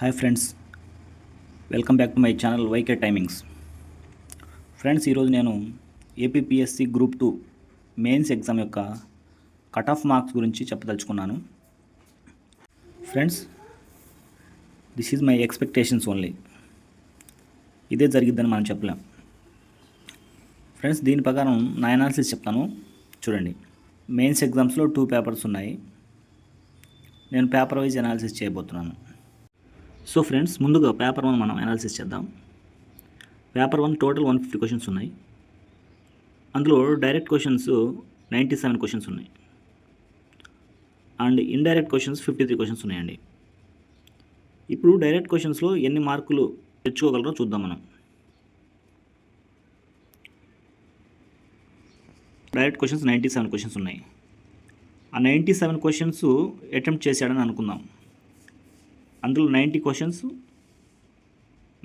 Hi friends welcome back to my channel YK timings. Friends ఈరోజు నేను APPSC group two mains exam యొక్క cut off marks గురించి చెప్పదలుచుకున్నాను. Friends this is my expectations only. ఇదే జరిగిద్దని మనం చెప్పలేం. ఫ్రెండ్స్ దీని ప్రకారం నా అనాలిసిస్ చెప్తాను. చూడండి మెయిన్స్ ఎగ్జామ్స్లో టూ పేపర్స్ ఉన్నాయి. నేను పేపర్ వైజ్ అనాలిసిస్ చేయబోతున్నాను. సో ఫ్రెండ్స్ ముందుగా పేపర్ వన్ మనం అనాలిసిస్ చేద్దాం. Paper one total one fifty questions ఉన్నాయి. అందులో direct questions ninety seven questions ఉన్నాయి. And indirect questions fifty three questions ఉన్నాయండి. ఇప్పుడు డైరెక్ట్ క్వశ్చన్స్లో ఎన్ని మార్కులు తెచ్చుకోగలరో చూద్దాం మనం. Direct questions ninety seven questions ఉన్నాయి. ఆ నైంటీ సెవెన్ క్వశ్చన్స్ అటెంప్ట్ చేశాడని అనుకుందాం. అందులో నైంటీ క్వశ్చన్స్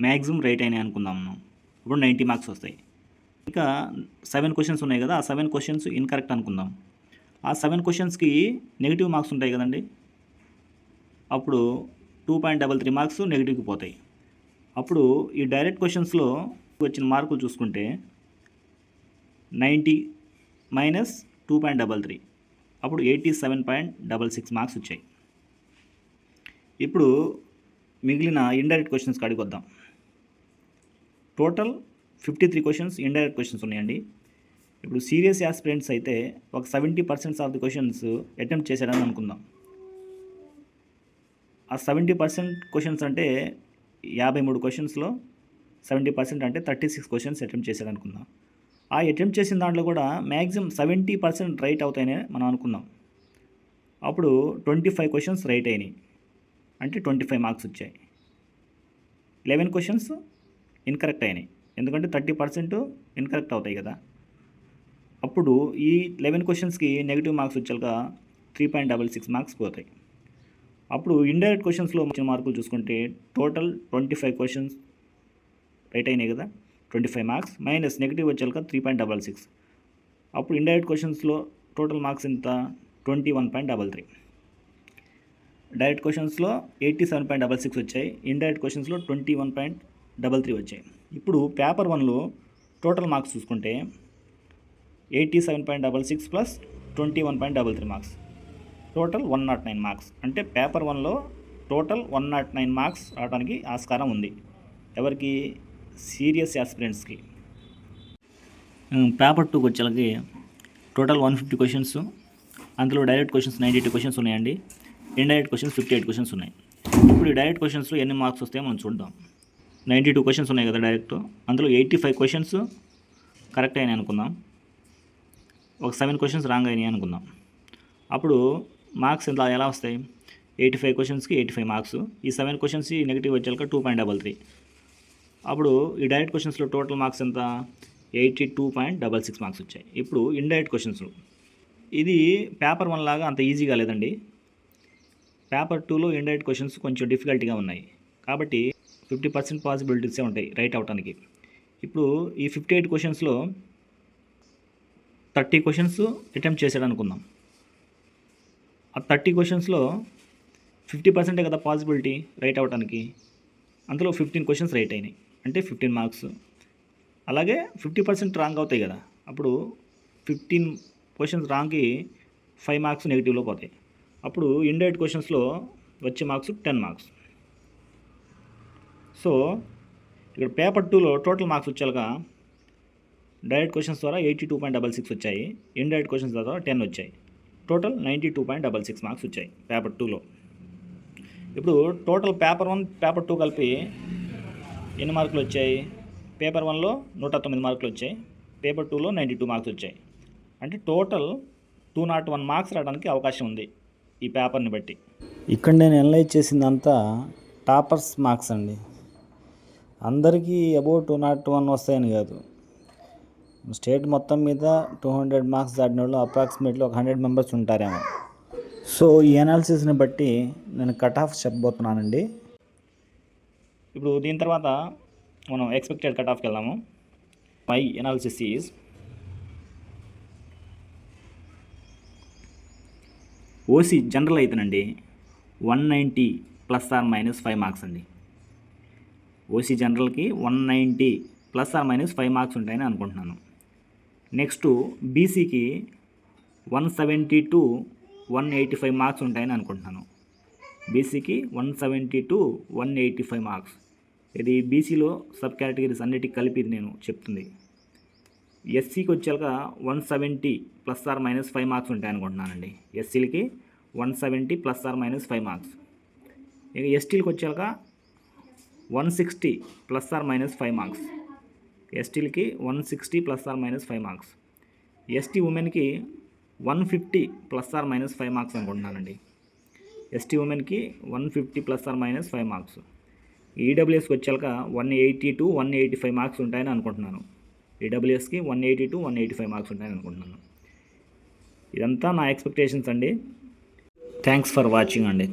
మ్యాక్సిమం రైట్ అయినాయి అనుకుందాం మనం. ఇప్పుడు నైంటీ మార్క్స్ వస్తాయి. ఇంకా సెవెన్ క్వశ్చన్స్ ఉన్నాయి కదా ఆ సెవెన్ క్వశ్చన్స్ ఇన్కరెక్ట్ అనుకుందాం. ఆ సెవెన్ క్వశ్చన్స్కి నెగిటివ్ మార్క్స్ ఉంటాయి కదండి. అప్పుడు two point double three marks నెగిటివ్కి పోతాయి. అప్పుడు ఈ డైరెక్ట్ క్వశ్చన్స్లో వచ్చిన మార్కులు చూసుకుంటే ninety minus two point double three అప్పుడు eighty seven point double six marks వచ్చాయి. ఇప్పుడు మిగిలిన ఇండైరెక్ట్ క్వశ్చన్స్ కాడికి వద్దాం. Total fifty three questions indirect questions ఉన్నాయండి. ఇప్పుడు సీరియస్ యాస్పిరెంట్స్ అయితే ఒక seventy percents of the questions attempt చేశాడని అనుకుందాం. ఆ సెవెంటీ పర్సెంట్ క్వశ్చన్స్ అంటే యాభై మూడు క్వశ్చన్స్లో సెవెంటీ పర్సెంట్ అంటే థర్టీ సిక్స్ క్వశ్చన్స్ అటెంప్ట్ చేశాడు అనుకుందాం. ఆ అటెంప్ట్ చేసిన దాంట్లో కూడా మ్యాక్సిమం సెవెంటీ పర్సెంట్ రైట్ అవుతాయని మనం అనుకుందాం. అప్పుడు ట్వంటీ ఫైవ్ క్వశ్చన్స్ రైట్ అయినాయి. అంటే ట్వంటీ ఫైవ్ మార్క్స్ వచ్చాయి. లెవెన్ క్వశ్చన్స్ ఇన్కరెక్ట్ అయినాయి. ఎందుకంటే థర్టీ పర్సెంట్ ఇన్కరెక్ట్ అవుతాయి కదా. అప్పుడు ఈ లెవెన్ క్వశ్చన్స్కి నెగిటివ్ మార్క్స్ వచ్చాక three point double six marks పోతాయి. అప్పుడు ఇండైరెక్ట్ క్వశ్చన్స్లో వచ్చిన మార్కులు చూసుకుంటే total twenty five questions right అయినాయి కదా. Twenty five marks minus negative వచ్చాక త్రీ పాయింట్ డబల్ సిక్స్ అప్పుడు ఇండైరెక్ట్ క్వశ్చన్స్లో టోటల్ మార్క్స్ ఎంత? Twenty one point double three direct క్వశ్చన్స్లో eighty seven point double six వచ్చాయి. Indirect క్వశ్చన్స్లో twenty one point double three వచ్చాయి. ఇప్పుడు paper వన్లో టోటల్ మార్క్స్ చూసుకుంటే eighty seven point double six plus twenty one point double three marks. Total one nought nine marks. అంటే paper వన్లో total one nought nine marks రావడానికి ఆస్కారం ఉంది. ఎవరికి? సీరియస్ యాస్పిరెంట్స్కి. పేపర్ టూకి వచ్చేలకి టోటల్ వన్ ఫిఫ్టీ క్వశ్చన్స్. అందులో direct questions ninety two questions ఉన్నాయండి. Indirect questions fifty eight questions ఉన్నాయి. ఇప్పుడు ఈ డైరెక్ట్ క్వశ్చన్స్లో ఎన్ని మార్క్స్ వస్తాయో మనం చూద్దాం. నైంటీ టూ క్వశ్చన్స్ ఉన్నాయి కదా డైరెక్ట్. అందులో ఎయిటీ ఫైవ్ క్వశ్చన్స్ కరెక్ట్ అయినాయి అనుకుందాం. ఒక సెవెన్ క్వశ్చన్స్ రాంగ్ అయినాయి అనుకుందాం. అప్పుడు మార్క్స్ ఎంత ఎలా వస్తాయి? ఎయిటీ ఫైవ్ క్వశ్చన్స్కి ఎయిటీ ఫైవ్ మార్క్స్. ఈ సెవెన్ క్వశ్చన్స్ నెగిటివ్ వచ్చాక టూ పాయింట్ డబల్ త్రీ. అప్పుడు ఈ డైరెక్ట్ క్వశ్చన్స్లో టోటల్ మార్క్స్ ఎంత? Eighty two point double six marks వచ్చాయి. ఇప్పుడు ఇండైరెక్ట్ క్వశ్చన్స్లో. ఇది పేపర్ వన్ లాగా అంత ఈజీగా లేదండి. పేపర్ టూలో ఇండైరెక్ట్ క్వశ్చన్స్ కొంచెం డిఫికల్ట్గా ఉన్నాయి. కాబట్టి ఫిఫ్టీ పర్సెంట్ పాసిబిలిటీసే ఉంటాయి రైట్ అవటానికి. ఇప్పుడు ఈ ఫిఫ్టీ ఎయిట్ క్వశ్చన్స్లో థర్టీ క్వశ్చన్స్ అటెంప్ట్ చేశాడు అనుకుందాం. ఆ థర్టీ క్వశ్చన్స్లో ఫిఫ్టీ పర్సెంటే కదా పాసిబిలిటీ రైట్ అవటానికి? అందులో ఫిఫ్టీన్ క్వశ్చన్స్ రైట్ అయినాయి. అంటే ఫిఫ్టీన్ మార్క్స్. అలాగే ఫిఫ్టీ పర్సెంట్ రాంగ్ అవుతాయి కదా. అప్పుడు ఫిఫ్టీన్ క్వశ్చన్స్ రాంగ్కి ఫైవ్ మార్క్స్ నెగిటివ్లో పోతాయి. అప్పుడు ఇండైరెక్ట్ క్వశ్చన్స్లో వచ్చే మార్క్స్ టెన్ మార్క్స్. సో ఇక్కడ పేపర్ టూలో టోటల్ మార్క్స్ వచ్చేలాగా డైరెక్ట్ క్వశ్చన్స్ ద్వారా eighty two point double six వచ్చాయి. ఇండైరెక్ట్ క్వశ్చన్స్ ద్వారా టెన్ వచ్చాయి. Total ninety two point double six marks వచ్చాయి పేపర్ టూలో. ఇప్పుడు total paper one paper two కలిపి ఎన్ని మార్కులు వచ్చాయి? పేపర్ వన్లో నూట తొమ్మిది మార్కులు వచ్చాయి. పేపర్ టూలో నైంటీ టూ మార్క్స్ వచ్చాయి. అంటే total two nought one marks రావడానికి అవకాశం ఉంది. ఈ పేపర్ని బట్టి. ఇక్కడ నేను అనలైజ్ చేసిందంతా టాపర్స్ మార్క్స్ అండి. అందరికీ అబౌట్ టూ నాట్ వన్ వస్తాయని కాదు. స్టేట్ మొత్తం మీద టూ హండ్రెడ్ మార్క్స్ దాటిన వాళ్ళు అప్రాక్సిమేట్లీ ఒక హండ్రెడ్ మెంబర్స్ ఉంటారేమో. సో ఈ అనాలిసిస్ని బట్టి నేను కట్ ఆఫ్ చెప్పబోతున్నానండి. ఇప్పుడు దీని తర్వాత మనం ఎక్స్పెక్టెడ్ కట్ ఆఫ్కి వెళ్దాము. My analysis is OC general అయితేనండి one ninety plus or minus five marks అండి. OC జనరల్కి one ninety plus or minus five marks ఉంటాయని అనుకుంటున్నాను. నెక్స్ట్ బీసీకి one seventy to one eighty five marks ఉంటాయని అనుకుంటున్నాను. బీసీకి one seventy to one eighty five marks. ఇది బీసీలో సబ్ కేటగిరీస్ అన్నిటికి కలిపి నేను చెప్తుంది. ఎస్సీకి వచ్చాక one seventy plus or minus five marks ఉంటాయి అనుకుంటున్నానండి. ఎస్సీలకి one seventy plus or minus five marks. ఇక ఎస్టీలకు వచ్చాక one sixty plus or minus five marks. ఎస్టీలకి one sixty plus or minus five marks. ST ఉమెన్కి one fifty plus or minus five marks అనుకుంటున్నానండి. ST ఉమెన్కి one fifty plus or minus five marks. ఈడబ్ల్యూఎస్కి వచ్చాక one eighty to one eighty five marks ఉంటాయని అనుకుంటున్నాను. ఈడబ్ల్యూఎస్కి one eighty to one eighty five marks ఉంటాయని అనుకుంటున్నాను. ఇదంతా నా ఎక్స్పెక్టేషన్స్ అండి. థ్యాంక్స్ ఫర్ వాచింగ్ అండి.